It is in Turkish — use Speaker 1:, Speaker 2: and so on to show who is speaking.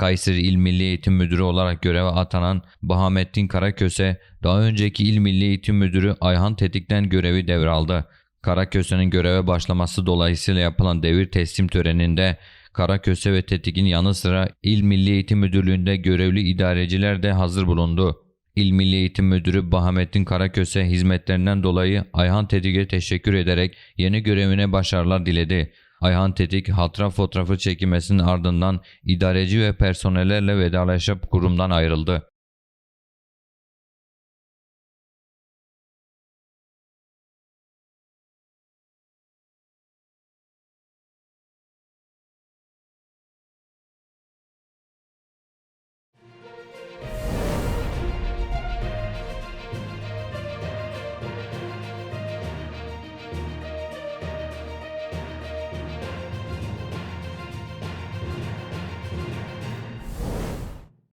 Speaker 1: Kayseri İl Milli Eğitim Müdürü olarak göreve atanan Bahamettin Karaköse, daha önceki İl Milli Eğitim Müdürü Ayhan Tetik'ten görevi devraldı. Karaköse'nin göreve başlaması dolayısıyla yapılan devir teslim töreninde Karaköse ve Tetik'in yanı sıra İl Milli Eğitim Müdürlüğü'nde görevli idareciler de hazır bulundu. İl Milli Eğitim Müdürü Bahamettin Karaköse hizmetlerinden dolayı Ayhan Tetik'e teşekkür ederek yeni görevine başarılar diledi. Ayhan Tetik hatıra fotoğrafı çekilmesinin ardından idareci ve personellerle vedalaşıp kurumdan ayrıldı.